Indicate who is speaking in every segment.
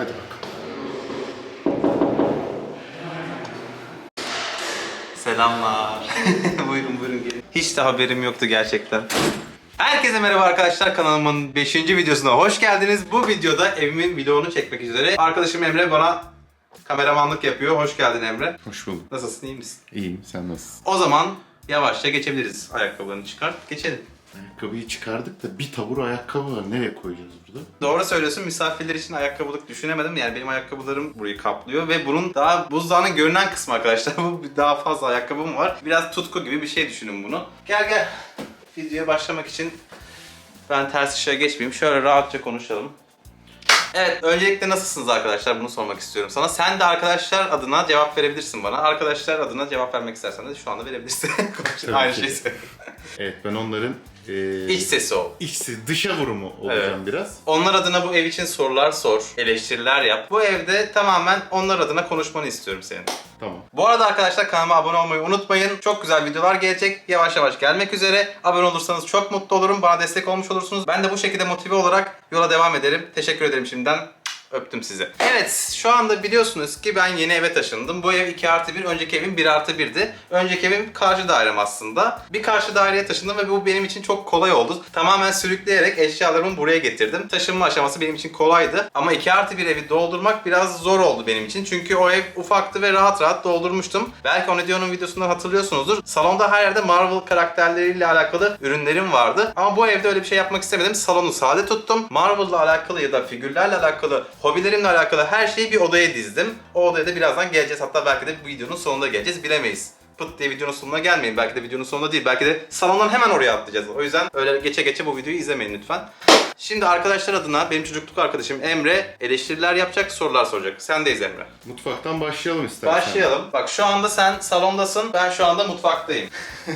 Speaker 1: Hadi bakalım.
Speaker 2: Selamlar. buyurun buyurun gelin. Hiç de haberim yoktu gerçekten. Herkese merhaba arkadaşlar kanalımın 5. videosuna hoş geldiniz. Bu videoda evimin vlogunu çekmek üzere arkadaşım Emre bana kameramanlık yapıyor. Hoş geldin Emre.
Speaker 1: Hoş bulduk.
Speaker 2: Nasılsın iyi misin?
Speaker 1: İyiyim. Sen nasılsın?
Speaker 2: O zaman yavaşça geçebiliriz. Ayakkabılarını çıkart geçelim.
Speaker 1: Ayakkabıyı çıkardık da bir tabur ayakkabı var. Nereye koyacağız burada?
Speaker 2: Doğru söylüyorsun misafirler için ayakkabılık düşünemedim. Yani benim ayakkabılarım burayı kaplıyor ve bunun daha buzdağının görünen kısmı arkadaşlar. Bu daha fazla ayakkabım var. Biraz tutku gibi bir şey düşünün bunu. Gel gel. Videoya başlamak için ben ters ışığa geçmeyeyim. Şöyle rahatça konuşalım. Evet, öncelikle nasılsınız arkadaşlar? Bunu sormak istiyorum sana. Sen de arkadaşlar adına cevap verebilirsin bana. Arkadaşlar adına cevap vermek istersen de şu anda verebilirsin. Aynı şeyi.
Speaker 1: Evet ben onların e,
Speaker 2: İç sesi ol.
Speaker 1: içsi, dışa vurumu olacağım biraz.
Speaker 2: Onlar adına bu ev için sorular sor, eleştiriler yap. Bu evde tamamen onlar adına konuşmanı istiyorum senin.
Speaker 1: Tamam.
Speaker 2: Bu arada arkadaşlar kanalıma abone olmayı unutmayın. Çok güzel videolar gelecek. Yavaş yavaş gelmek üzere. Abone olursanız çok mutlu olurum. Bana destek olmuş olursunuz. Ben de bu şekilde motive olarak yola devam ederim. Teşekkür ederim şimdiden. Öptüm sizi. Evet şu anda biliyorsunuz ki ben yeni eve taşındım. Bu ev 2 artı 1, önceki evim 1 artı 1'di. Önceki evim karşı dairem aslında. Bir karşı daireye taşındım ve bu benim için çok kolay oldu. Tamamen sürükleyerek eşyalarımı buraya getirdim. Taşınma aşaması benim için kolaydı. Ama 2 artı 1 evi doldurmak biraz zor oldu benim için. Çünkü o ev ufaktı ve rahat rahat doldurmuştum. Belki Onedio'nun videosundan hatırlıyorsunuzdur. Salonda her yerde Marvel karakterleriyle alakalı ürünlerim vardı. Ama bu evde öyle bir şey yapmak istemedim. Salonu sade tuttum. Marvel'la alakalı ya da figürlerle alakalı, hobilerimle alakalı her şeyi bir odaya dizdim. O odaya da birazdan geleceğiz. Hatta belki de bu videonun sonunda geleceğiz. Bilemeyiz. Pıt diye videonun sonuna gelmeyin. Belki de videonun sonunda değil. Belki de salondan hemen oraya atlayacağız. O yüzden öyle geçe geçe bu videoyu izlemeyin lütfen. Şimdi arkadaşlar adına benim çocukluk arkadaşım Emre eleştiriler yapacak, sorular soracak. Sendeyiz Emre.
Speaker 1: Mutfaktan başlayalım istersen.
Speaker 2: Başlayalım. Bak şu anda sen salondasın, ben şu anda mutfaktayım.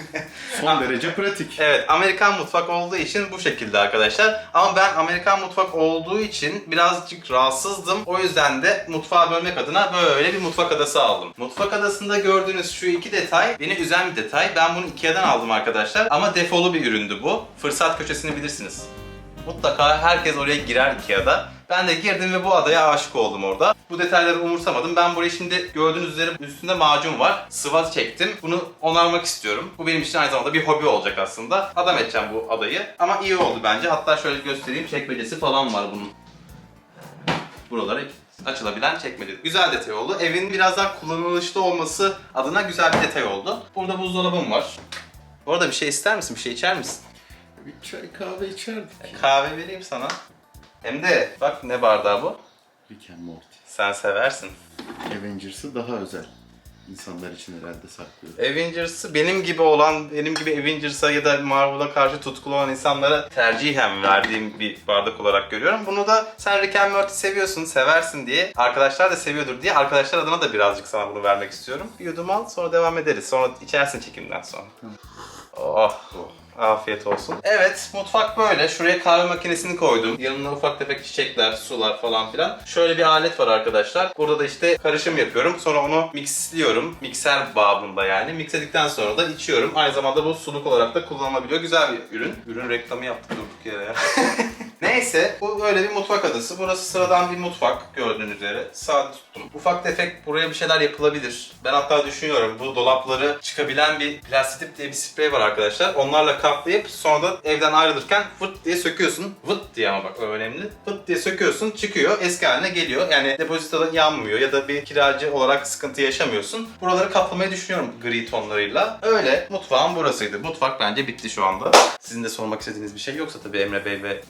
Speaker 1: Son derece pratik.
Speaker 2: Evet, Amerikan mutfak olduğu için bu şekilde arkadaşlar. Ama ben Amerikan mutfak olduğu için birazcık rahatsızdım. O yüzden de mutfağa bölmek adına böyle bir mutfak adası aldım. Mutfak adasında gördüğünüz şu iki detay beni üzen bir detay. Ben bunu Ikea'dan aldım arkadaşlar. Ama defolu bir üründü bu. Fırsat köşesini bilirsiniz. Mutlaka herkes oraya girer Ikea'da. Ben de girdim ve bu adaya aşık oldum orada. Bu detayları umursamadım. Ben buraya şimdi gördüğünüz üzere üstünde macun var. Sıva çektim. Bunu onarmak istiyorum. Bu benim için aynı zamanda bir hobi olacak aslında. Adam edeceğim bu adayı. Ama iyi oldu bence. Hatta şöyle göstereyim. Çekmecesi falan var bunun. Buralara açılabilen çekmece. Güzel detay oldu. Evin biraz daha kullanılışlı olması adına güzel bir detay oldu. Burada buzdolabım var. Bu arada bir şey ister misin? Bir şey içer misin?
Speaker 1: Bir çay kahve içerdik.
Speaker 2: Kahve vereyim sana. Hem de bak ne bardağı bu.
Speaker 1: Rick and Morty.
Speaker 2: Sen seversin.
Speaker 1: Avengers'ı daha özel. İnsanlar için herhalde saklıyor.
Speaker 2: Avengers'ı benim gibi olan, benim gibi Avengers'a ya da Marvel'a karşı tutkulu olan insanlara tercihen verdiğim bir bardak olarak görüyorum. Bunu da sen Rick and Morty seviyorsun, seversin diye, arkadaşlar da seviyordur diye arkadaşlar adına da birazcık sana bunu vermek istiyorum. Bir yudum al, sonra devam ederiz. Sonra içersin çekimden sonra. Oh. Afiyet olsun. Evet, mutfak böyle. Şuraya kahve makinesini koydum. Yanına ufak tefek çiçekler, sular falan filan. Şöyle bir alet var arkadaşlar. Burada da işte karışım yapıyorum. Sonra onu mixliyorum. Mikser babında yani. Mixledikten sonra da içiyorum. Aynı zamanda bu suluk olarak da kullanılabiliyor. Güzel bir ürün. Ürün reklamı yaptık durduk yere ya. Neyse bu öyle bir mutfak adası. Burası sıradan bir mutfak gördüğünüz üzere. Sade tuttum. Ufak tefek buraya bir şeyler yapılabilir. Ben hatta düşünüyorum bu dolapları çıkabilen bir plastik diye bir sprey var arkadaşlar. Onlarla kaplayıp sonra da evden ayrılırken vırt diye söküyorsun. Vırt diye ama bak önemli. Vırt diye söküyorsun çıkıyor eski haline geliyor. Yani depozitoda yanmıyor ya da bir kiracı olarak sıkıntı yaşamıyorsun. Buraları kaplamayı düşünüyorum gri tonlarıyla. Öyle mutfağım burasıydı. Mutfak bence bitti şu anda. Sizin de sormak istediğiniz bir şey yoksa tabii Emre Bey ve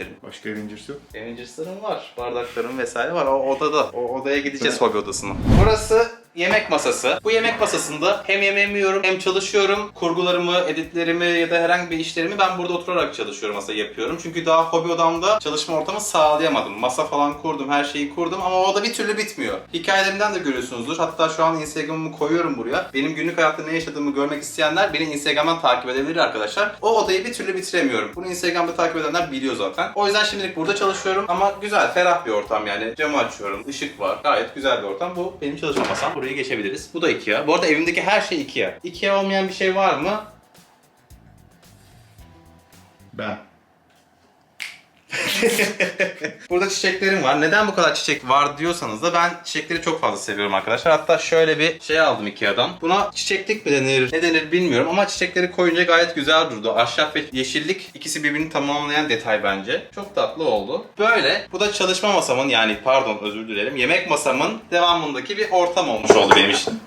Speaker 2: izleyicilerim.
Speaker 1: Başka Avengers yok.
Speaker 2: Avengers'larım var, bardaklarım vesaire var. O odada. O odaya gideceğiz hobi odasına. Burası yemek masası. Bu yemek masasında hem yemeğimi yiyorum hem çalışıyorum. Kurgularımı, editlerimi ya da herhangi bir işlerimi ben burada oturarak çalışıyorum aslında yapıyorum. Çünkü daha hobi odamda çalışma ortamı sağlayamadım. Masa falan kurdum, her şeyi kurdum ama o oda bir türlü bitmiyor. Hikayelerimden de görüyorsunuzdur. Hatta şu an Instagram'ımı koyuyorum buraya. Benim günlük hayatta ne yaşadığımı görmek isteyenler beni Instagram'dan takip edebilir arkadaşlar. O odayı bir türlü bitiremiyorum. Bunu Instagram'da takip edenler biliyor zaten. O yüzden şimdilik burada çalışıyorum ama güzel, ferah bir ortam yani. Camı açıyorum, ışık var. Gayet güzel bir ortam. Bu benim çalışma masam. Buraya geçebiliriz. Bu da Ikea. Bu arada evimdeki her şey Ikea. Ikea olmayan bir şey var mı?
Speaker 1: Ben.
Speaker 2: Burada çiçeklerim var. Neden bu kadar çiçek var diyorsanız da ben çiçekleri çok fazla seviyorum arkadaşlar. Hatta şöyle bir şey aldım Ikea'dan. Buna çiçeklik mi denir, ne denir bilmiyorum ama çiçekleri koyunca gayet güzel durdu. Ahşap ve yeşillik ikisi birbirini tamamlayan detay bence. Çok tatlı oldu. Böyle. Bu da çalışma masamın yani pardon özür dilerim. Yemek masamın devamındaki bir ortam olmuş oldu benim için.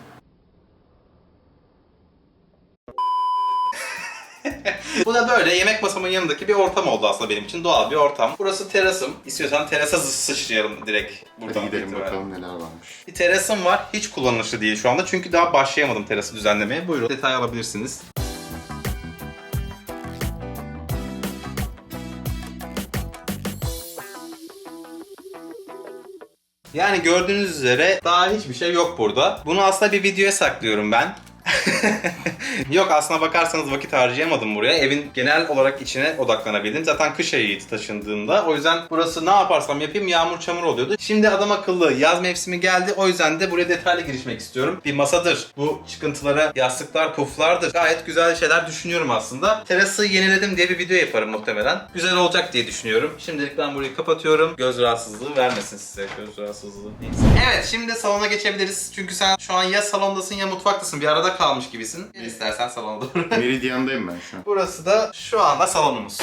Speaker 2: Bu da böyle yemek masamın yanındaki bir ortam oldu aslında benim için. Doğal bir ortam. Burası terasım. İstiyorsan terasa sıçrayalım direkt buradan.
Speaker 1: Hadi gidelim
Speaker 2: itibaren.
Speaker 1: bakalım neler varmış.
Speaker 2: Bir terasım var. Hiç kullanışlı değil şu anda. Çünkü daha başlayamadım terası düzenlemeye. Buyurun detay alabilirsiniz. Yani gördüğünüz üzere daha hiçbir şey yok burada. Bunu aslında bir videoya saklıyorum ben. Yok aslına bakarsanız vakit harcayamadım buraya. Evin genel olarak içine odaklanabildim. Zaten kış ayıydı taşındığında. O yüzden burası ne yaparsam yapayım yağmur çamur oluyordu. Şimdi adam akıllı yaz mevsimi geldi. O yüzden de buraya detaylı girişmek istiyorum. Bir masadır. Bu çıkıntılara yastıklar, puflardır. Gayet güzel şeyler düşünüyorum aslında. Terası yeniledim diye bir video yaparım muhtemelen. Güzel olacak diye düşünüyorum. Şimdilik ben burayı kapatıyorum. Göz rahatsızlığı vermesin size. Göz rahatsızlığı değil. Evet şimdi salona geçebiliriz. Çünkü sen şu an ya salondasın ya mutfaktasın. Bir arada kalmış gibisin. İstersen salona doğru.
Speaker 1: Meridiyan'dayım ben şu an.
Speaker 2: Burası da şu anda salonumuz.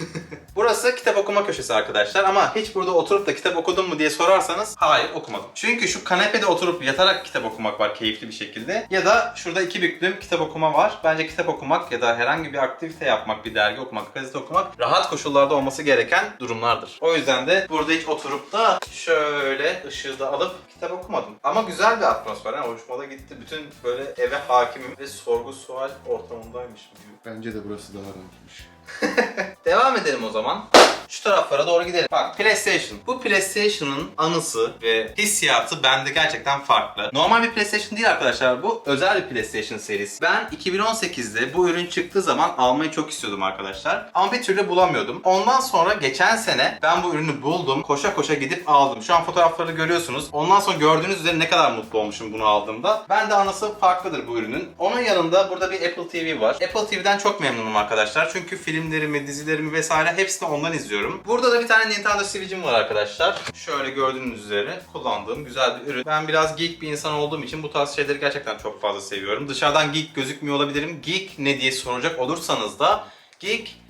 Speaker 2: Burası kitap okuma köşesi arkadaşlar ama hiç burada oturup da kitap okudun mu diye sorarsanız hayır okumadım. Çünkü şu kanepede oturup yatarak kitap okumak var keyifli bir şekilde ya da şurada iki büklüm kitap okuma var. Bence kitap okumak ya da herhangi bir aktivite yapmak, bir dergi okumak, gazete okumak rahat koşullarda olması gereken durumlardır. O yüzden de burada hiç oturup da şöyle ışığı da alıp kitap okumadım. Ama güzel bir atmosfer. Yani hoşuma da gitti. Bütün böyle eve hakimim ve sorgu sual ortamındaymışım gibi.
Speaker 1: Bence de burası daha rahatmış.
Speaker 2: Devam edelim o zaman. Şu taraflara doğru gidelim. Bak PlayStation. Bu PlayStation'ın anısı ve hissiyatı bende gerçekten farklı. Normal bir PlayStation değil arkadaşlar bu. Özel bir PlayStation serisi. Ben 2018'de bu ürün çıktığı zaman almayı çok istiyordum arkadaşlar. Ama bir türlü bulamıyordum. Ondan sonra geçen sene ben bu ürünü buldum. Koşa koşa gidip aldım. Şu an fotoğrafları görüyorsunuz. Ondan sonra gördüğünüz üzere ne kadar mutlu olmuşum bunu aldığımda. Ben de anısı farklıdır bu ürünün. Onun yanında burada bir Apple TV var. Apple TV'den çok memnunum arkadaşlar. Çünkü filmlerimi, dizilerimi vesaire hepsini ondan izliyorum. Burada da bir tane Nintendo Switch'im var arkadaşlar. Şöyle gördüğünüz üzere kullandığım güzel bir ürün. Ben biraz geek bir insan olduğum için bu tarz şeyleri gerçekten çok fazla seviyorum. Dışarıdan geek gözükmüyor olabilirim. Geek ne diye soracak olursanız da geek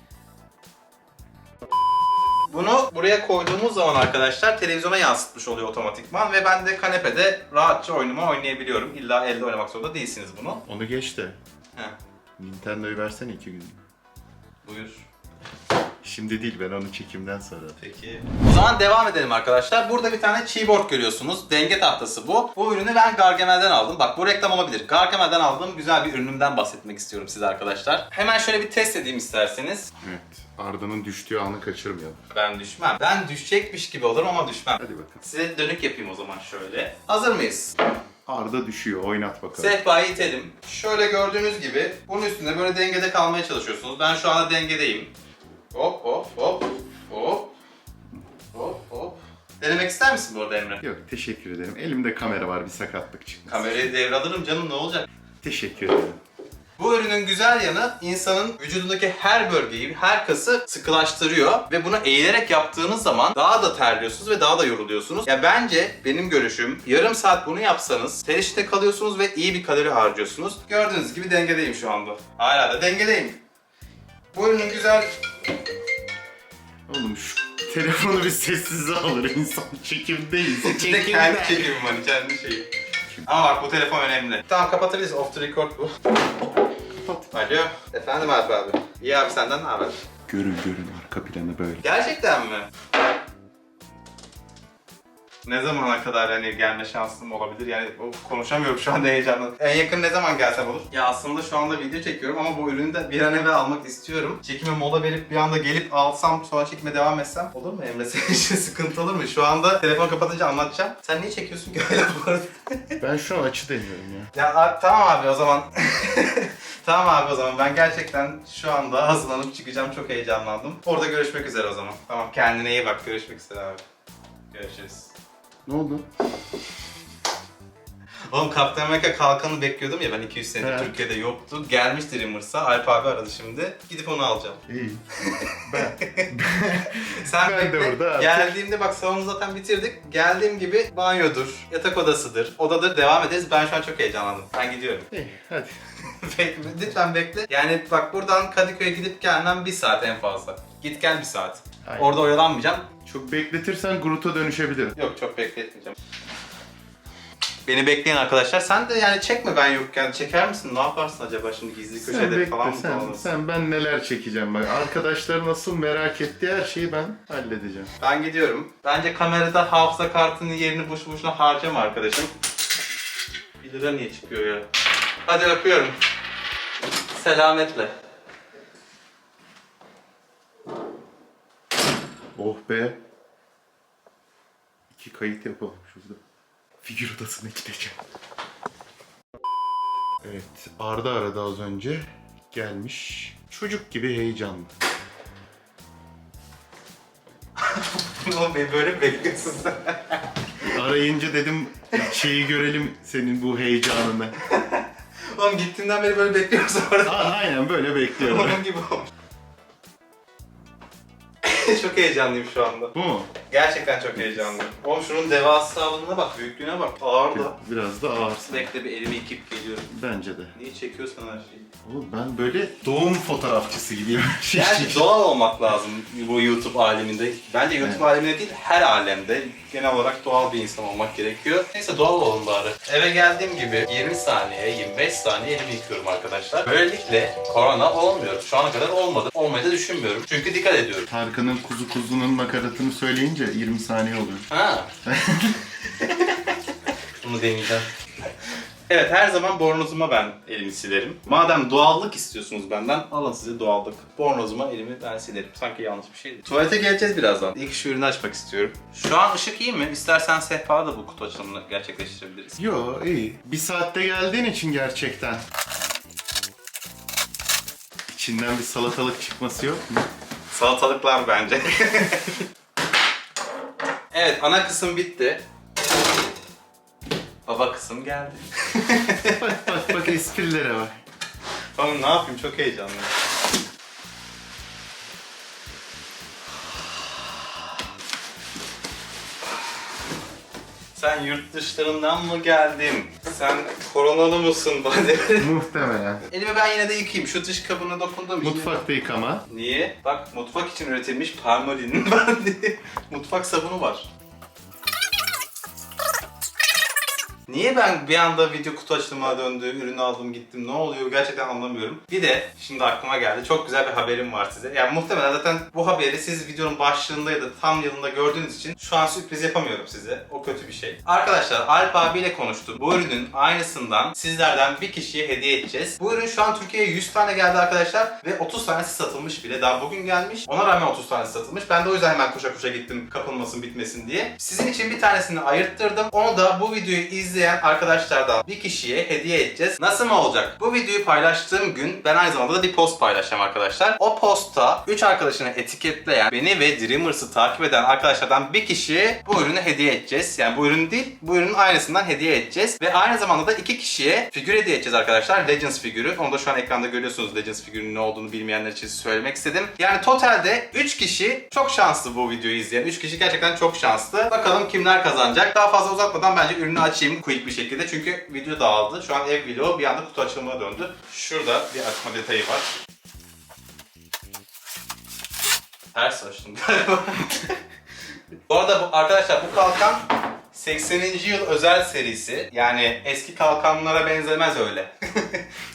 Speaker 2: bunu buraya koyduğumuz zaman arkadaşlar televizyona yansıtmış oluyor otomatikman ve ben de kanepede rahatça oyunumu oynayabiliyorum. İlla elde oynamak zorunda değilsiniz bunu.
Speaker 1: Onu geç de.
Speaker 2: Heh,
Speaker 1: Nintendo'yu versene iki gün.
Speaker 2: buyur.
Speaker 1: Şimdi değil ben onu çekimden sonra.
Speaker 2: Peki. O zaman devam edelim arkadaşlar. Burada bir tane keyboard görüyorsunuz. Denge tahtası bu. Bu ürünü ben Gargamel'den aldım. Bak bu reklam olabilir. Gargamel'den aldığım güzel bir ürünümden bahsetmek istiyorum size arkadaşlar. Hemen şöyle bir test edeyim isterseniz.
Speaker 1: Evet. Arda'nın düştüğü anı kaçırmayalım.
Speaker 2: Ben düşmem. Ben düşecekmiş gibi olurum ama düşmem.
Speaker 1: Hadi bakalım.
Speaker 2: Size dönük yapayım o zaman şöyle. Hazır mıyız?
Speaker 1: Arda düşüyor. Oynat bakalım.
Speaker 2: Sehpayı itelim. Şöyle gördüğünüz gibi bunun üstünde böyle dengede kalmaya çalışıyorsunuz. Ben şu anda dengedeyim. Hop hop hop hop hop hop. Denemek ister misin bu arada Emre?
Speaker 1: Yok teşekkür ederim. Elimde kamera var bir sakatlık çıkmasın.
Speaker 2: Kamerayı devralırım canım ne olacak?
Speaker 1: Teşekkür ederim.
Speaker 2: Bu ürünün güzel yanı insanın vücudundaki her bölgeyi, her kası sıkılaştırıyor ve bunu eğilerek yaptığınız zaman daha da terliyorsunuz ve daha da yoruluyorsunuz. Ya bence benim görüşüm yarım saat bunu yapsanız ter içinde kalıyorsunuz ve iyi bir kalori harcıyorsunuz. Gördüğünüz gibi dengedeyim şu anda. Hala da dengedeyim. Bu ürünün güzel
Speaker 1: Oğlum şu telefonu bir sessize alır insan çekimdeyiz.
Speaker 2: Bir de kendi çekimim hani kendi şeyim. Ama bak bu telefon önemli. Tamam kapatabiliriz. Off the record bu.
Speaker 1: Kapat.
Speaker 2: Alo. Efendim Alp abi. İyi abi senden ne haber?
Speaker 1: Görün görün arka planı böyle.
Speaker 2: Gerçekten mi? Ne zamana kadar hani gelme şansım olabilir? Yani o- konuşamıyorum şu anda heyecanla. En yakın ne zaman gelsem olur? Ya aslında şu anda video çekiyorum ama bu ürünü de bir an evvel almak istiyorum. Çekime mola verip bir anda gelip alsam sonra çekime devam etsem olur mu Emre? Senin için sıkıntı olur mu? Şu anda telefon kapatınca anlatacağım. Sen niye çekiyorsun ki öyle bu arada?
Speaker 1: Ben şu an açı deniyorum ya.
Speaker 2: Ya a- tamam abi o zaman. tamam abi o zaman ben gerçekten şu anda hazırlanıp çıkacağım çok heyecanlandım. Orada görüşmek üzere o zaman. Tamam kendine iyi bak görüşmek üzere abi. Görüşürüz.
Speaker 1: Ne oldu?
Speaker 2: Oğlum Captain America kalkanı bekliyordum ya ben 200 senedir
Speaker 1: Evet.
Speaker 2: Türkiye'de yoktu. Gelmiş Dreamers'a. Alp abi aradı şimdi. Gidip onu alacağım.
Speaker 1: İyi. Ben.
Speaker 2: Sen
Speaker 1: Ben de
Speaker 2: bekle.
Speaker 1: orada artık-
Speaker 2: Geldiğimde bak salonu zaten bitirdik. Geldiğim gibi banyodur, yatak odasıdır, odadır devam ederiz. Ben şu an çok heyecanlandım. Ben gidiyorum.
Speaker 1: İyi hadi.
Speaker 2: Bekle, Lütfen bekle. Yani bak buradan Kadıköy'e gidip gelmem bir saat en fazla. Git gel bir saat.
Speaker 1: Aynen.
Speaker 2: Orada oyalanmayacağım.
Speaker 1: Çok bekletirsen Groot'a dönüşebilirim.
Speaker 2: Yok çok bekletmeyeceğim. Beni bekleyen arkadaşlar sen de yani çekme ben yokken çeker misin? Ne yaparsın acaba şimdi gizli
Speaker 1: Sen
Speaker 2: köşede
Speaker 1: bekle
Speaker 2: falan mı
Speaker 1: sen,
Speaker 2: dolanırsın?
Speaker 1: sen ben neler çekeceğim bak. Arkadaşlar nasıl merak ettiği her şeyi ben halledeceğim.
Speaker 2: Ben gidiyorum. Bence kamerada hafıza kartının yerini boşu boşuna harcama arkadaşım. 1 lira niye çıkıyor ya? Hadi öpüyorum. Selametle.
Speaker 1: Oh be. İki kayıt yapalım şurada. Figür odasına gideceğim. Evet, Arda aradı az önce. Gelmiş. Çocuk gibi heyecanlı.
Speaker 2: Oğlum beni böyle mi bekliyorsun sen?
Speaker 1: Arayınca dedim şeyi görelim senin bu heyecanını.
Speaker 2: Oğlum gittiğinden beri böyle bekliyorsun orada.
Speaker 1: Aa, aynen böyle bekliyorum.
Speaker 2: Onun gibi olmuş. çok heyecanlıyım şu anda.
Speaker 1: bu mu?
Speaker 2: Gerçekten çok heyecanlıyım. Oğlum şunun devasallığına bak, büyüklüğüne bak. Ağır da.
Speaker 1: Biraz da ağırsın.
Speaker 2: Bekle bir elimi yıkayıp geliyorum.
Speaker 1: Bence de.
Speaker 2: Niye çekiyorsan her şeyi?
Speaker 1: Oğlum ben böyle doğum fotoğrafçısı gibiyim.
Speaker 2: Yani doğal olmak lazım bu YouTube aleminde. Bence YouTube aleminde değil, her alemde genel olarak doğal bir insan olmak gerekiyor. Neyse doğal olun bari. Eve geldiğim gibi 20 saniye, 25 saniye elimi yıkıyorum arkadaşlar. Böylelikle korona olmuyor. Şu ana kadar olmadı. Olmayı da düşünmüyorum. Çünkü dikkat ediyorum.
Speaker 1: Tarkan'ın kuzu kuzunun nakaratını söyleyince 20 saniye oluyor.
Speaker 2: Ha. Bunu deneyeceğim. Evet her zaman bornozuma ben elimi silerim. Madem doğallık istiyorsunuz benden alın size doğallık. Bornozuma elimi ben silerim. Sanki yanlış bir şeydi. Tuvalete geleceğiz birazdan. İlk şu ürünü açmak istiyorum. Şu an ışık iyi mi? İstersen sehpada da bu kutu açılımını gerçekleştirebiliriz.
Speaker 1: Yo iyi. Bir saatte geldiğin için gerçekten. İçinden bir salatalık çıkması yok mu?
Speaker 2: Salatalıklar bence. evet ana kısım bitti. Baba kısım geldi.
Speaker 1: Bak bak bak esprilere bak.
Speaker 2: Oğlum ne yapayım çok heyecanlıyım. Sen yurt dışlarından mı geldin? Sen koronalı mısın? Bana
Speaker 1: Muhtemelen.
Speaker 2: Elimi ben yine de yıkayayım. Şu dış kabına dokunduğum için.
Speaker 1: Mutfakta yıkama.
Speaker 2: Niye? Bak mutfak için üretilmiş Palmoline'in ben de mutfak sabunu var. Niye ben bir anda video kutu açılımına döndü, ürünü aldım gittim ne oluyor gerçekten anlamıyorum. Bir de şimdi aklıma geldi çok güzel bir haberim var size. Yani muhtemelen zaten bu haberi siz videonun başlığında ya da tam yanında gördüğünüz için şu an sürpriz yapamıyorum size. O kötü bir şey. Arkadaşlar Alp abiyle konuştum. Bu ürünün aynısından sizlerden bir kişiye hediye edeceğiz. Bu ürün şu an Türkiye'ye 100 tane geldi arkadaşlar ve 30 tanesi satılmış bile. Daha bugün gelmiş. Ona rağmen 30 tanesi satılmış. Ben de o yüzden hemen koşa koşa gittim kapılmasın bitmesin diye. Sizin için bir tanesini ayırttırdım. Onu da bu videoyu izleyen arkadaşlardan bir kişiye hediye edeceğiz. Nasıl mı olacak? Bu videoyu paylaştığım gün ben aynı zamanda da bir post paylaşacağım arkadaşlar. O postta 3 arkadaşını etiketleyen, beni ve Dreamers'ı takip eden arkadaşlardan bir kişiye bu ürünü hediye edeceğiz. Yani bu ürün değil, bu ürünün aynısından hediye edeceğiz. Ve aynı zamanda da iki kişiye figür hediye edeceğiz arkadaşlar. Legends figürü. Onu da şu an ekranda görüyorsunuz Legends figürünün ne olduğunu bilmeyenler için söylemek istedim. Yani totalde 3 kişi çok şanslı bu videoyu izleyen. 3 kişi gerçekten çok şanslı. Bakalım kimler kazanacak. Daha fazla uzatmadan bence ürünü açayım quick bir şekilde. Çünkü video dağıldı. Şu an ev vlogu bir anda kutu açılımına döndü. Şurada bir açma detayı var. Ters açtım galiba. bu arada bu, arkadaşlar bu kalkan 80. yıl özel serisi. Yani eski kalkanlara benzemez öyle.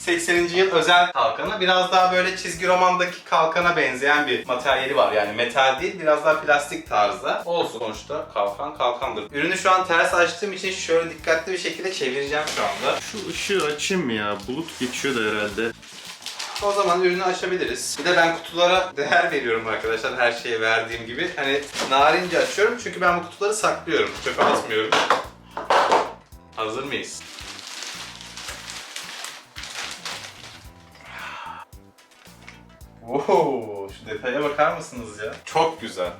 Speaker 2: 80. yıl özel kalkanı biraz daha böyle çizgi romandaki kalkana benzeyen bir materyali var. Yani metal değil biraz daha plastik tarzda. Olsun sonuçta kalkan kalkandır. Ürünü şu an ters açtığım için şöyle dikkatli bir şekilde çevireceğim şu anda.
Speaker 1: Şu ışığı açayım mı ya? Bulut geçiyor da herhalde.
Speaker 2: O zaman ürünü açabiliriz. Bir de ben kutulara değer veriyorum arkadaşlar her şeye verdiğim gibi. Hani narince açıyorum çünkü ben bu kutuları saklıyorum. Çöpe atmıyorum. Hazır mıyız? Wow, şu detaya bakar mısınız ya? Çok güzel.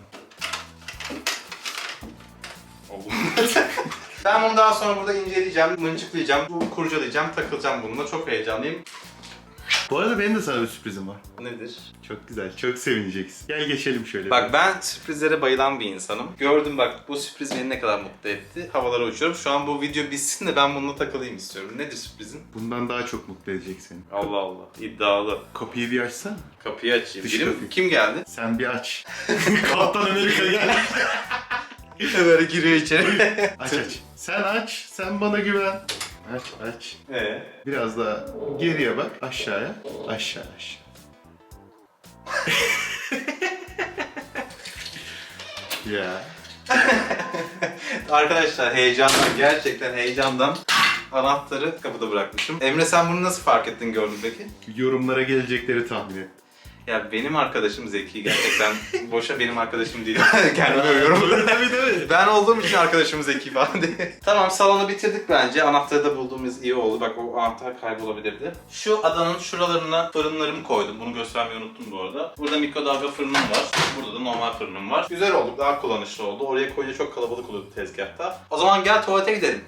Speaker 2: Ben bunu daha sonra burada inceleyeceğim, mıncıklayacağım, kurcalayacağım, takılacağım bununla. Çok heyecanlıyım.
Speaker 1: Bu arada benim de sana bir sürprizim var.
Speaker 2: Nedir?
Speaker 1: Çok güzel, çok sevineceksin. Gel geçelim şöyle.
Speaker 2: Bak ben sürprizlere bayılan bir insanım. Gördüm bak bu sürpriz beni ne kadar mutlu etti. Havalara uçuyorum. Şu an bu video bitsin de ben bununla takılayım istiyorum. Nedir sürprizin?
Speaker 1: Bundan daha çok mutlu edecek seni.
Speaker 2: Allah Allah. İddialı.
Speaker 1: Kapıyı bir açsana.
Speaker 2: Kapıyı açayım.
Speaker 1: Dış
Speaker 2: Birim,
Speaker 1: kapıyı.
Speaker 2: kim geldi?
Speaker 1: Sen bir aç. Kaptan Amerika gel.
Speaker 2: Böyle giriyor içeri.
Speaker 1: Aç aç. Sen aç, sen bana güven. Aç aç.
Speaker 2: Ee?
Speaker 1: Biraz daha geriye bak, aşağıya. Aşağı aşağı. ya.
Speaker 2: Arkadaşlar heyecandan, gerçekten heyecandan anahtarı kapıda bırakmışım. Emre sen bunu nasıl fark ettin gördün peki?
Speaker 1: Yorumlara gelecekleri tahmin et.
Speaker 2: Ya benim arkadaşım Zeki gerçekten boşa benim arkadaşım değil. Kendime övüyorum.
Speaker 1: tabii tabii.
Speaker 2: ben olduğum için arkadaşım Zeki falan diye. tamam salonu bitirdik bence. Anahtarı da bulduğumuz iyi oldu. Bak o anahtar kaybolabilirdi. Şu adanın şuralarına fırınlarımı koydum. Bunu göstermeyi unuttum bu arada. Burada mikrodalga fırınım var. Burada da normal fırınım var. Güzel oldu. Daha kullanışlı oldu. Oraya koyunca çok kalabalık oluyordu tezgahta. O zaman gel tuvalete gidelim.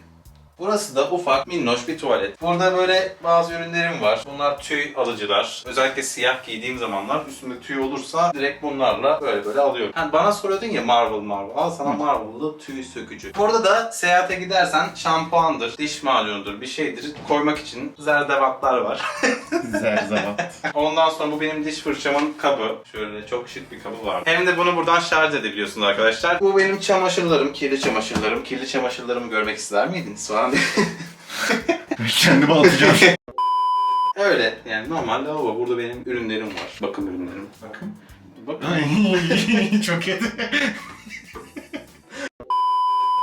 Speaker 2: Burası da ufak, minnoş bir tuvalet. Burada böyle bazı ürünlerim var. Bunlar tüy alıcılar. Özellikle siyah giydiğim zamanlar üstümde tüy olursa direkt bunlarla böyle böyle alıyorum. Ha, bana soruyordun ya Marvel Marvel. Al sana Marvel'lı tüy sökücü. Burada da seyahate gidersen şampuandır, diş macunudur, bir şeydir koymak için zerdevatlar var.
Speaker 1: Zerzavat.
Speaker 2: Ondan sonra bu benim diş fırçamın kabı. Şöyle çok şık bir kabı var. Hem de bunu buradan şarj edebiliyorsunuz arkadaşlar. Bu benim çamaşırlarım, kirli çamaşırlarım. Kirli çamaşırlarımı görmek ister miydiniz falan.
Speaker 1: Kendimi atacağım.
Speaker 2: Öyle yani normal lavabo. Burada benim ürünlerim var. Bakım ürünlerim.
Speaker 1: Bakın.
Speaker 2: Bakın.
Speaker 1: Çok kötü.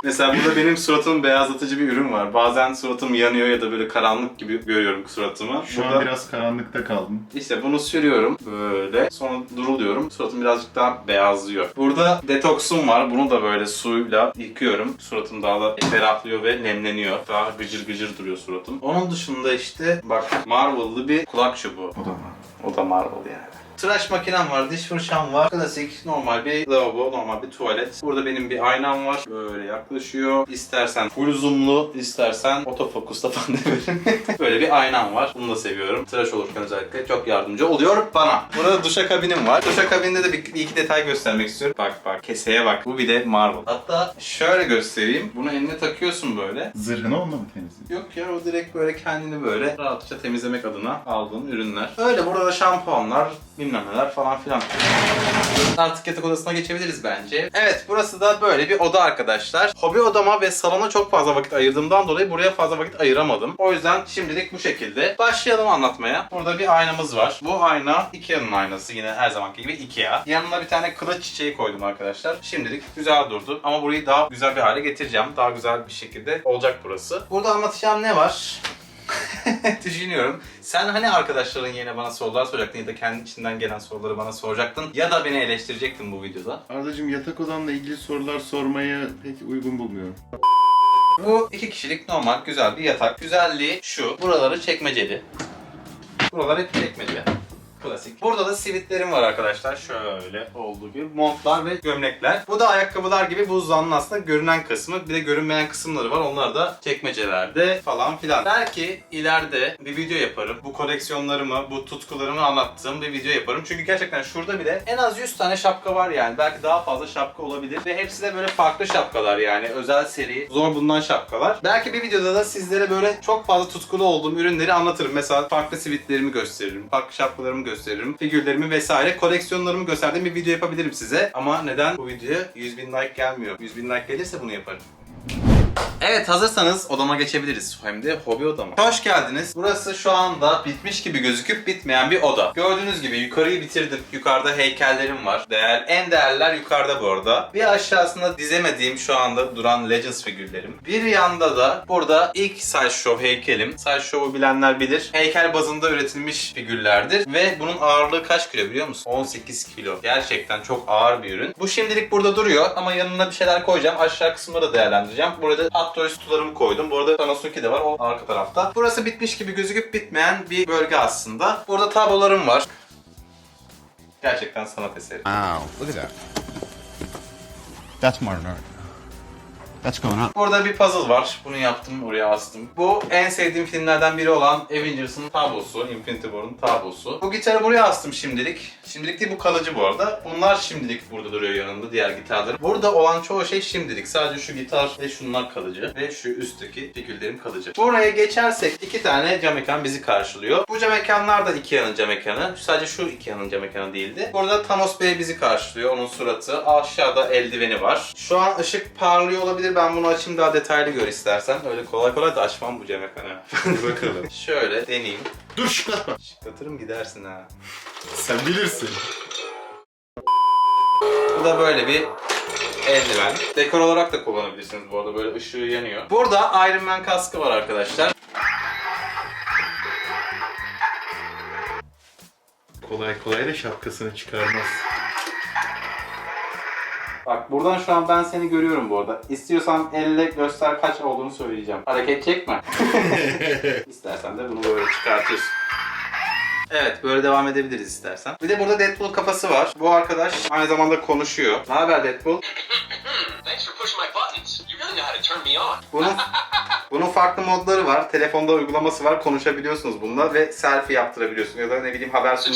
Speaker 2: Mesela burada benim suratımın beyazlatıcı bir ürün var. Bazen suratım yanıyor ya da böyle karanlık gibi görüyorum suratımı.
Speaker 1: Şu
Speaker 2: burada
Speaker 1: an biraz karanlıkta kaldım.
Speaker 2: İşte bunu sürüyorum böyle. Sonra duruluyorum. Suratım birazcık daha beyazlıyor. Burada detoksum var. Bunu da böyle suyla yıkıyorum. Suratım daha da ferahlıyor ve nemleniyor. Daha gıcır gıcır duruyor suratım. Onun dışında işte bak Marvel'lı bir kulak çubuğu.
Speaker 1: O da var.
Speaker 2: O da Marvel yani. Tıraş makinem var, diş fırçam var. Klasik normal bir lavabo, normal bir tuvalet. Burada benim bir aynam var. Böyle yaklaşıyor. İstersen full zoomlu, istersen otofokusla falan derim. Böyle bir aynam var. Bunu da seviyorum. Tıraş olurken özellikle çok yardımcı oluyor bana. Burada duşakabinim var. Duşakabinde de bir, bir iki detay göstermek istiyorum. Bak bak, keseye bak. Bu bir de Marvel. Hatta şöyle göstereyim. Bunu eline takıyorsun böyle.
Speaker 1: Zırhını onunla mı temizliyorsun?
Speaker 2: Yok ya o direkt böyle kendini böyle rahatça temizlemek adına aldığın ürünler. Öyle burada da şampuanlar, bilmem neler falan filan. Artık yatak odasına geçebiliriz bence. Evet burası da böyle bir oda arkadaşlar. Hobi odama ve salona çok fazla vakit ayırdığımdan dolayı buraya fazla vakit ayıramadım. O yüzden şimdilik bu şekilde. Başlayalım anlatmaya. Burada bir aynamız var. Bu ayna Ikea'nın aynası yine her zamanki gibi Ikea. Yanına bir tane kılıç çiçeği koydum arkadaşlar. Şimdilik güzel durdu ama burayı daha güzel bir hale getireceğim. Daha güzel bir şekilde olacak burası. Burada anlatacağım ne var? Düşünüyorum. Sen hani arkadaşların yine bana sorular soracaktın ya da kendi içinden gelen soruları bana soracaktın ya da beni eleştirecektin bu videoda.
Speaker 1: Ardacığım yatak odanla ilgili sorular sormayı pek uygun bulmuyorum.
Speaker 2: Bu iki kişilik normal güzel bir yatak. Güzelliği şu. Buraları çekmeceli. Buralar hep çekmece. Klasik. Burada da sivitlerim var arkadaşlar. Şöyle olduğu gibi. Montlar ve gömlekler. Bu da ayakkabılar gibi buzdağının aslında görünen kısmı. Bir de görünmeyen kısımları var. Onlar da çekmecelerde falan filan. Belki ileride bir video yaparım. Bu koleksiyonlarımı, bu tutkularımı anlattığım bir video yaparım. Çünkü gerçekten şurada bile en az 100 tane şapka var yani. Belki daha fazla şapka olabilir. Ve hepsi de böyle farklı şapkalar yani. Özel seri, zor bulunan şapkalar. Belki bir videoda da sizlere böyle çok fazla tutkulu olduğum ürünleri anlatırım. Mesela farklı sivitlerimi gösteririm. Farklı şapkalarımı gösteririm. Figürlerimi vesaire. Koleksiyonlarımı gösterdiğim bir video yapabilirim size. Ama neden bu videoya 100 bin like gelmiyor? 100 bin like gelirse bunu yaparım. Evet hazırsanız odama geçebiliriz. Hem de hobi odama. Hoş geldiniz. Burası şu anda bitmiş gibi gözüküp bitmeyen bir oda. Gördüğünüz gibi yukarıyı bitirdim. Yukarıda heykellerim var. Değer, en değerler yukarıda bu arada. Bir aşağısında dizemediğim şu anda duran Legends figürlerim. Bir yanda da burada ilk Sideshow heykelim. Sideshow'u bilenler bilir. Heykel bazında üretilmiş figürlerdir. Ve bunun ağırlığı kaç kilo biliyor musun? 18 kilo. Gerçekten çok ağır bir ürün. Bu şimdilik burada duruyor ama yanına bir şeyler koyacağım. Aşağı kısmı da değerlendireceğim. Burada Hot Toys kutularımı koydum. Bu arada Sanosuke de var o arka tarafta. Burası bitmiş gibi gözüküp bitmeyen bir bölge aslında. Burada tablolarım var. Gerçekten sanat eseri.
Speaker 3: Wow, look at that. That's modern art. That's going up.
Speaker 2: Burada bir puzzle var. Bunu yaptım, oraya astım. Bu en sevdiğim filmlerden biri olan Avengers'ın tablosu, Infinity War'ın tablosu. Bu gitarı buraya astım şimdilik. Şimdilik değil bu kalıcı bu arada. Bunlar şimdilik burada duruyor yanında diğer gitarlar. Burada olan çoğu şey şimdilik. Sadece şu gitar ve şunlar kalıcı. Ve şu üstteki figürlerim kalıcı. Buraya geçersek iki tane cam mekan bizi karşılıyor. Bu cam mekanlar da iki yanın cam mekanı. Sadece şu iki yanın cam mekanı değildi. Burada Thanos Bey bizi karşılıyor. Onun suratı. Aşağıda eldiveni var. Şu an ışık parlıyor olabilir. Ben bunu açayım daha detaylı gör istersen. Öyle kolay kolay da açmam bu cam mekanı.
Speaker 1: Bakalım.
Speaker 2: Şöyle deneyeyim.
Speaker 1: Dur şıklatma.
Speaker 2: Şıklatırım gidersin ha.
Speaker 1: Sen bilirsin.
Speaker 2: Bu da böyle bir eldiven. Dekor olarak da kullanabilirsiniz bu arada. Böyle ışığı yanıyor. Burada Iron Man kaskı var arkadaşlar.
Speaker 1: Kolay kolay da şapkasını çıkarmaz.
Speaker 2: Bak buradan şu an ben seni görüyorum bu arada. İstiyorsan elle göster kaç olduğunu söyleyeceğim. Hareket çekme. İstersen de bunu böyle çıkartıyorsun. Evet böyle devam edebiliriz istersen. Bir de burada Deadpool kafası var. Bu arkadaş aynı zamanda konuşuyor. Ne haber Deadpool?
Speaker 4: Thanks for pushing my buttons. You really know how to turn me on.
Speaker 2: Bunun bunun farklı modları var. Telefonda uygulaması var. Konuşabiliyorsunuz bununla ve selfie yaptırabiliyorsunuz ya da ne bileyim haber
Speaker 4: So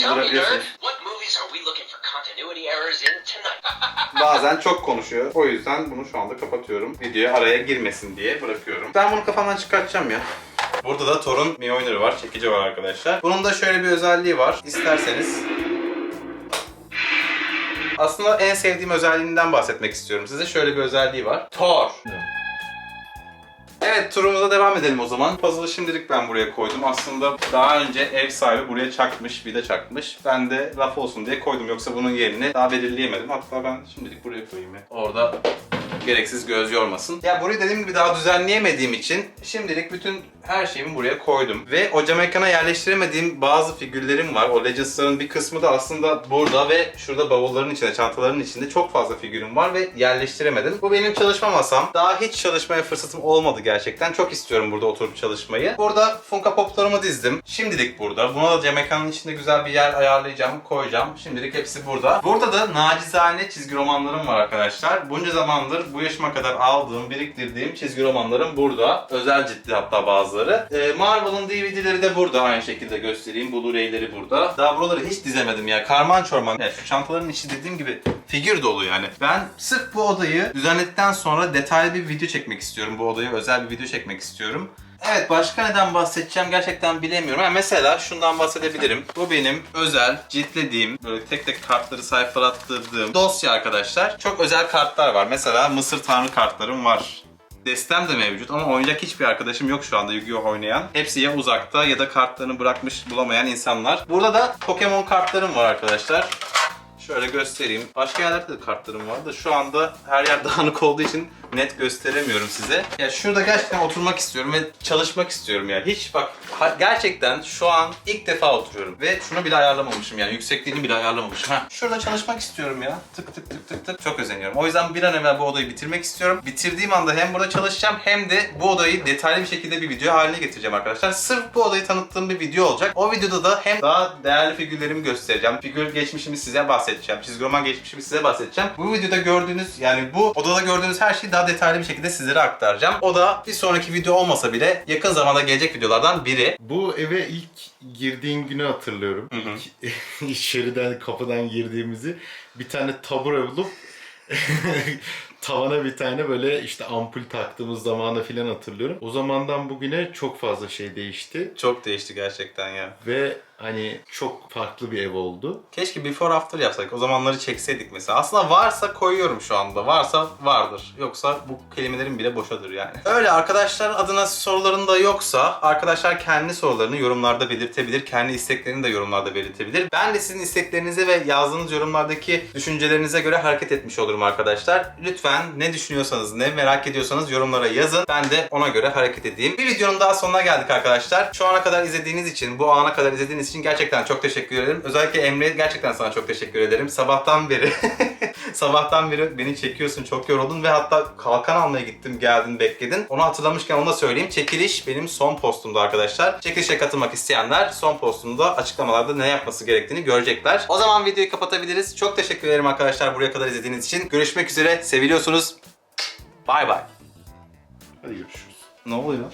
Speaker 2: Bazen çok konuşuyor. O yüzden bunu şu anda kapatıyorum. Videoya araya girmesin diye bırakıyorum. Ben bunu kafamdan çıkartacağım ya. Burada da Thor'un Mjolnir'i var. Çekici var arkadaşlar. Bunun da şöyle bir özelliği var. İsterseniz aslında en sevdiğim özelliğinden bahsetmek istiyorum size. Şöyle bir özelliği var. Thor. Evet turumuza devam edelim o zaman. Puzzle'ı şimdilik ben buraya koydum. Aslında daha önce ev sahibi buraya çakmış, vida çakmış. Ben de laf olsun diye koydum. Yoksa bunun yerini daha belirleyemedim. Hatta ben şimdilik buraya koyayım ya. Orada gereksiz göz yormasın. Ya burayı dediğim gibi daha düzenleyemediğim için şimdilik bütün her şeyimi buraya koydum. Ve o cam ekana yerleştiremediğim bazı figürlerim var. O Legends'ların bir kısmı da aslında burada ve şurada bavulların içinde, çantaların içinde çok fazla figürüm var ve yerleştiremedim. Bu benim çalışma masam. Daha hiç çalışmaya fırsatım olmadı gerçekten. Çok istiyorum burada oturup çalışmayı. Burada Funko Pop'larımı dizdim. Şimdilik burada. Buna da cam ekranın içinde güzel bir yer ayarlayacağım, koyacağım. Şimdilik hepsi burada. Burada da nacizane çizgi romanlarım var arkadaşlar. Bunca zamandır bu yaşıma kadar aldığım, biriktirdiğim çizgi romanlarım burada. Özel ciddi hatta bazıları. Ee, Marvel'ın DVD'leri de burada aynı şekilde göstereyim. Blu-ray'leri burada. Daha buraları hiç dizemedim ya. Karman çorman. Yani şu çantaların içi dediğim gibi figür dolu yani. Ben sırf bu odayı düzenledikten sonra detaylı bir video çekmek istiyorum. Bu odaya özel bir video çekmek istiyorum. Evet başka neden bahsedeceğim gerçekten bilemiyorum. Ha, mesela şundan bahsedebilirim. Bu benim özel ciltlediğim böyle tek tek kartları sayfalattırdığım dosya arkadaşlar. Çok özel kartlar var. Mesela Mısır Tanrı kartlarım var. Destem de mevcut ama oynayacak hiçbir arkadaşım yok şu anda Yu-Gi-Oh oynayan. Hepsi ya uzakta ya da kartlarını bırakmış bulamayan insanlar. Burada da Pokemon kartlarım var arkadaşlar. Şöyle göstereyim. Başka yerlerde de kartlarım var da şu anda her yer dağınık olduğu için net gösteremiyorum size. Ya şurada gerçekten oturmak istiyorum ve çalışmak istiyorum ya. Hiç bak gerçekten şu an ilk defa oturuyorum ve şunu bile ayarlamamışım yani yüksekliğini bile ayarlamamışım. Ha. Şurada çalışmak istiyorum ya. Tık tık tık tık tık. Çok özeniyorum. O yüzden bir an evvel bu odayı bitirmek istiyorum. Bitirdiğim anda hem burada çalışacağım hem de bu odayı detaylı bir şekilde bir video haline getireceğim arkadaşlar. Sırf bu odayı tanıttığım bir video olacak. O videoda da hem daha değerli figürlerimi göstereceğim. Figür geçmişimi size bahsedeceğim. Çizgi roman geçmişimi size bahsedeceğim. Bu videoda gördüğünüz yani bu odada gördüğünüz her şeyi daha detaylı bir şekilde sizlere aktaracağım. O da bir sonraki video olmasa bile yakın zamanda gelecek videolardan biri.
Speaker 1: Bu eve ilk girdiğin günü hatırlıyorum.
Speaker 2: Hı hı.
Speaker 1: İlk içeriden kapıdan girdiğimizi bir tane tabure bulup tavana bir tane böyle işte ampul taktığımız zamanı filan hatırlıyorum. O zamandan bugüne çok fazla şey değişti
Speaker 2: Çok değişti gerçekten ya.
Speaker 1: ve hani çok farklı bir ev oldu.
Speaker 2: Keşke before after yapsak. O zamanları çekseydik mesela. Aslında varsa koyuyorum şu anda. Varsa vardır. Yoksa bu kelimelerin bile boşadır yani. Öyle arkadaşlar adına soruların da yoksa arkadaşlar kendi sorularını yorumlarda belirtebilir. Kendi isteklerini de yorumlarda belirtebilir. Ben de sizin isteklerinize ve yazdığınız yorumlardaki düşüncelerinize göre hareket etmiş olurum arkadaşlar. Lütfen ne düşünüyorsanız, ne merak ediyorsanız yorumlara yazın. Ben de ona göre hareket edeyim. Bir videonun daha sonuna geldik arkadaşlar. Şu ana kadar izlediğiniz için, bu ana kadar izlediğiniz için gerçekten çok teşekkür ederim. Özellikle Emre gerçekten sana çok teşekkür ederim. Sabahtan beri sabahtan beri beni çekiyorsun, çok yoruldun ve hatta kalkan almaya gittim, geldin, bekledin. Onu hatırlamışken onu da söyleyeyim. Çekiliş benim son postumdu arkadaşlar. Çekilişe katılmak isteyenler son postumda açıklamalarda ne yapması gerektiğini görecekler. O zaman videoyu kapatabiliriz. Çok teşekkür ederim arkadaşlar buraya kadar izlediğiniz için. Görüşmek üzere. Seviliyorsunuz. Bay bay.
Speaker 1: Hadi görüşürüz.
Speaker 2: Ne oluyor?